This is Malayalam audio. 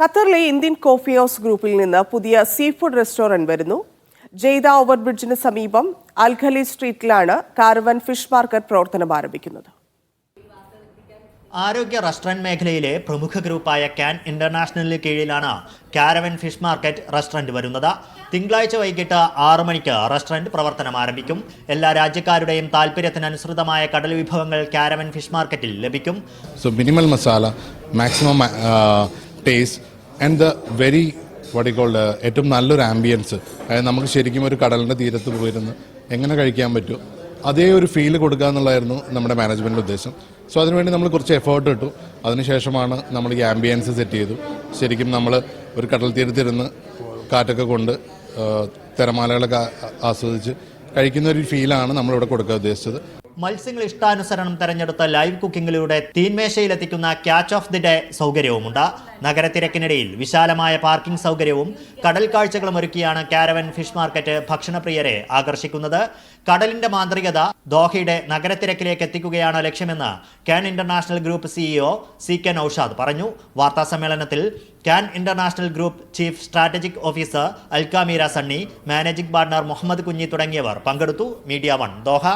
ഖത്തറിലെ ഇന്ത്യൻ കോഫി ഹൗസ് ഗ്രൂപ്പിൽ നിന്ന് പുതിയ സീ ഫുഡ് റെസ്റ്റോറന്റ് വരുന്നു. ജെയ്ത ഓവർബ്രിഡ്ജിന് സമീപം അൽഖലി സ്ട്രീറ്റിലാണ് കാർവൻ ഫിഷ് മാർക്കറ്റ് പ്രവർത്തനം ആരംഭിക്കുന്നത്. ആരോഗ്യ റെസ്റ്റോറന്റ് മേഖലയിലെ പ്രമുഖ ഗ്രൂപ്പായ ക്യാൻ ഇന്റർനാഷണലിന് കീഴിലാണ് കാരവൻ ഫിഷ് മാർക്കറ്റ് റെസ്റ്റോറന്റ് വരുന്നത്. തിങ്കളാഴ്ച വൈകിട്ട് ആറു മണിക്ക് റെസ്റ്റോറന്റ് പ്രവർത്തനം ആരംഭിക്കും. എല്ലാ രാജ്യക്കാരുടെയും താല്പര്യത്തിനനുസൃതമായ കടൽ വിഭവങ്ങൾ കാരവൻ ഫിഷ് മാർക്കറ്റിൽ ലഭിക്കും. So minimal masala maximum uh, and the very uh, ഏറ്റവും നല്ലൊരു ആംബിയൻസ് അതായത് നമുക്ക് ശരിക്കും ഒരു കടലിന്റെ തീരത്ത് പോയിരുന്ന് എങ്ങനെ കഴിക്കാൻ പറ്റുമോ അതേ ഒരു ഫീൽ കൊടുക്കുക എന്നുള്ളതായിരുന്നു നമ്മുടെ മാനേജ്മെന്റിന്റെ ഉദ്ദേശം. സോ അതിനുവേണ്ടി നമ്മൾ കുറച്ച് എഫേർട്ട് ഇട്ടു. അതിനുശേഷമാണ് നമ്മൾ ഈ ആംബിയൻസ് സെറ്റ് ചെയ്തു. ശരിക്കും നമ്മൾ ഒരു കടൽ തീരത്തിരുന്ന് കാറ്റൊക്കെ കൊണ്ട് തിരമാലകളൊക്കെ ആസ്വദിച്ച് കഴിക്കുന്ന ഒരു ഫീലാണ് നമ്മളിവിടെ കൊടുക്കാൻ ഉദ്ദേശിച്ചത്. മത്സ്യങ്ങൾ ഇഷ്ടാനുസരണം തെരഞ്ഞെടുത്ത ലൈവ് കുക്കിങ്ങിലൂടെ തീന്മേശയിലെത്തിക്കുന്ന ക്യാച്ച് ഓഫ് ദി ഡേ സൗകര്യവുമുണ്ട്. നഗരത്തിരക്കിനിടയിൽ വിശാലമായ പാർക്കിംഗ് സൗകര്യവും കടൽ കാഴ്ചകളും ഒരുക്കിയാണ് കാരവൻ ഫിഷ് മാർക്കറ്റ് ഭക്ഷണപ്രിയരെ ആകർഷിക്കുന്നത്. കടലിന്റെ മാന്ത്രികത ദോഹയുടെ നഗരത്തിരക്കിലേക്ക് എത്തിക്കുകയാണ് ലക്ഷ്യമെന്ന് Kan international group CEO C K Noushad പറഞ്ഞു. വാർത്താ സമ്മേളനത്തിൽ Kan international group chief strategic officer അൽക്കാമീര Sunny managing partner Muhammad Kunhi തുടങ്ങിയവർ പങ്കെടുത്തു. Media One Doha.